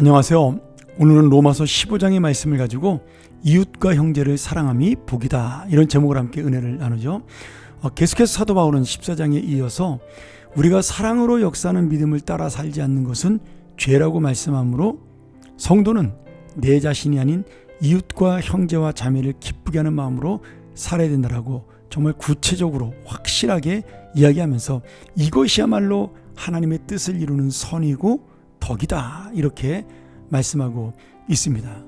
안녕하세요. 오늘은 로마서 15장의 말씀을 가지고 이웃과 형제를 사랑함이 복이다. 이런 제목을 함께 은혜를 나누죠. 어, 계속해서 사도 바울은 14장에 이어서 우리가 사랑으로 역사하는 믿음을 따라 살지 않는 것은 죄라고 말씀하므로 성도는 내 자신이 아닌 이웃과 형제와 자매를 기쁘게 하는 마음으로 살아야 된다라고 정말 구체적으로 확실하게 이야기하면서 이것이야말로 하나님의 뜻을 이루는 선이고 덕이다 이렇게 말씀하고 있습니다.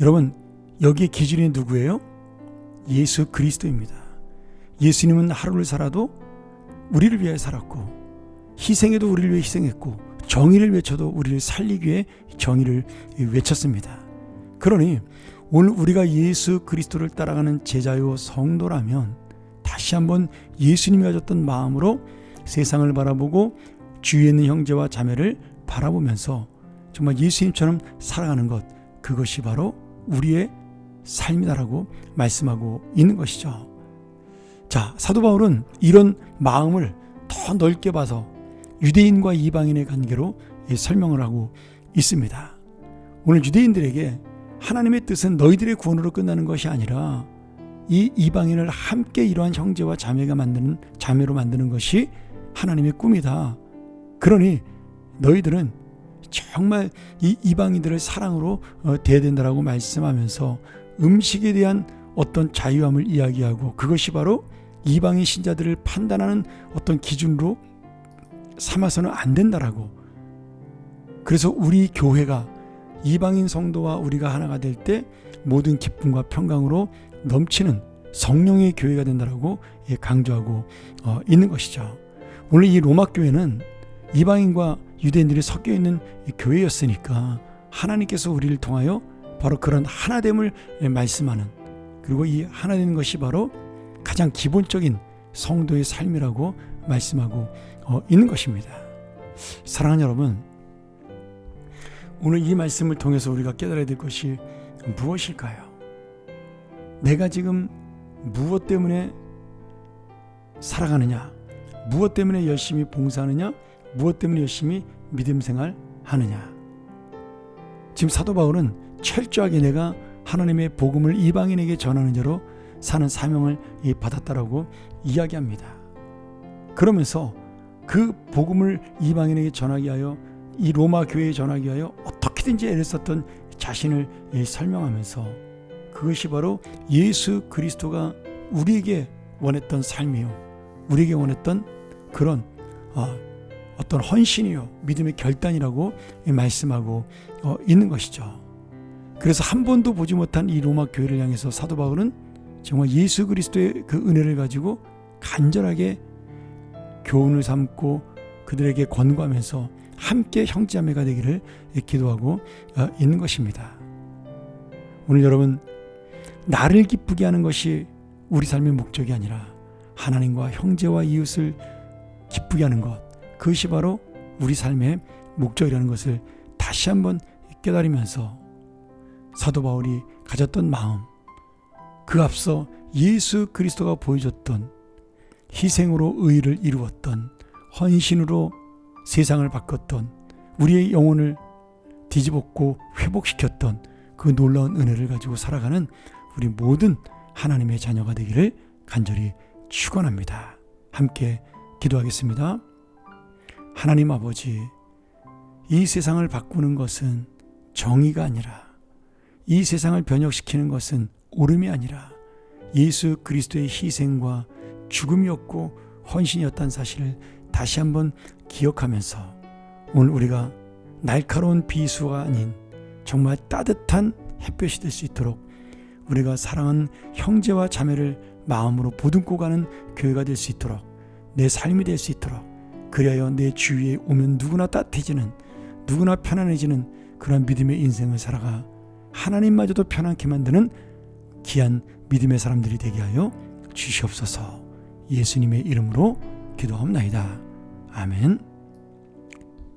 여러분 여기에 기준이 누구예요? 예수 그리스도입니다. 예수님은 하루를 살아도 우리를 위해 살았고 희생에도 우리를 위해 희생했고 정의를 외쳐도 우리를 살리기 위해 정의를 외쳤습니다. 그러니 오늘 우리가 예수 그리스도를 따라가는 제자요 성도라면 다시 한번 예수님이 가졌던 마음으로 세상을 바라보고 주위에 있는 형제와 자매를 바라보면서 정말 예수님처럼 살아가는 것 그것이 바로 우리의 삶이다라고 말씀하고 있는 것이죠. 자, 사도 바울은 이런 마음을 더 넓게 봐서 유대인과 이방인의 관계로 설명을 하고 있습니다. 오늘 유대인들에게 하나님의 뜻은 너희들의 구원으로 끝나는 것이 아니라 이 이방인을 함께 이러한 형제와 자매가 만드는 자매로 만드는 것이 하나님의 꿈이다. 그러니 너희들은 정말 이 이방인들을 사랑으로 어, 대해야 된다라고 말씀하면서 음식에 대한 어떤 자유함을 이야기하고 그것이 바로 이방인 신자들을 판단하는 어떤 기준으로 삼아서는 안 된다라고. 그래서 우리 교회가 이방인 성도와 우리가 하나가 될 때 모든 기쁨과 평강으로 넘치는 성령의 교회가 된다라고 예, 강조하고 어, 있는 것이죠. 오늘 이 로마 교회는 이방인과 유대인들이 섞여 있는 교회였으니까 하나님께서 우리를 통하여 바로 그런 하나됨을 말씀하는 그리고 이 하나되는 것이 바로 가장 기본적인 성도의 삶이라고 말씀하고 어, 있는 것입니다. 사랑하는 여러분, 오늘 이 말씀을 통해서 우리가 깨달아야 될 것이 무엇일까요? 내가 지금 무엇 때문에 살아가느냐? 무엇 때문에 열심히 봉사하느냐? 무엇 때문에 열심히 믿음 생활 하느냐? 지금 사도 바울은 철저하게 내가 하나님의 복음을 이방인에게 전하는 자로 사는 사명을 받았다라고 이야기합니다. 그러면서 그 복음을 이방인에게 전하기 위하여 이 로마 교회에 전하기 위하여 어떻게든지 애를 썼던 자신을 설명하면서 그것이 바로 예수 그리스도가 우리에게 원했던 삶이요. 우리에게 원했던 그런 어, 어떤 헌신이요. 믿음의 결단이라고 말씀하고 어, 있는 것이죠. 그래서 한 번도 보지 못한 이 로마 교회를 향해서 사도 바울은 정말 예수 그리스도의 그 은혜를 가지고 간절하게 교훈을 삼고 그들에게 권고하면서 함께 형제자매가 되기를 기도하고 어, 있는 것입니다. 오늘 여러분 나를 기쁘게 하는 것이 우리 삶의 목적이 아니라 하나님과 형제와 이웃을 기쁘게 하는 것 그것이 바로 우리 삶의 목적이라는 것을 다시 한번 깨달으면서 사도 바울이 가졌던 마음 그 앞서 예수 그리스도가 보여줬던 희생으로 의를 이루었던 헌신으로 세상을 바꿨던 우리의 영혼을 뒤집었고 회복시켰던 그 놀라운 은혜를 가지고 살아가는 우리 모든 하나님의 자녀가 되기를 간절히 축원합니다. 함께 기도하겠습니다. 하나님 아버지, 이 세상을 바꾸는 것은 정의가 아니라 이 세상을 변혁시키는 것은 옳음이 아니라 예수 그리스도의 희생과 죽음이었고 헌신이었다는 사실을 다시 한번 기억하면서 오늘 우리가 날카로운 비수가 아닌 정말 따뜻한 햇볕이 될 수 있도록 우리가 사랑하는 형제와 자매를 마음으로 보듬고 가는 교회가 될 수 있도록 내 삶이 될 수 있도록 그리하여 내 주위에 오면 누구나 따뜻해지는 누구나 편안해지는 그런 믿음의 인생을 살아가 하나님마저도 편안케 만드는 귀한 믿음의 사람들이 되게 하여 주시옵소서 예수님의 이름으로 기도합나이다. 아멘.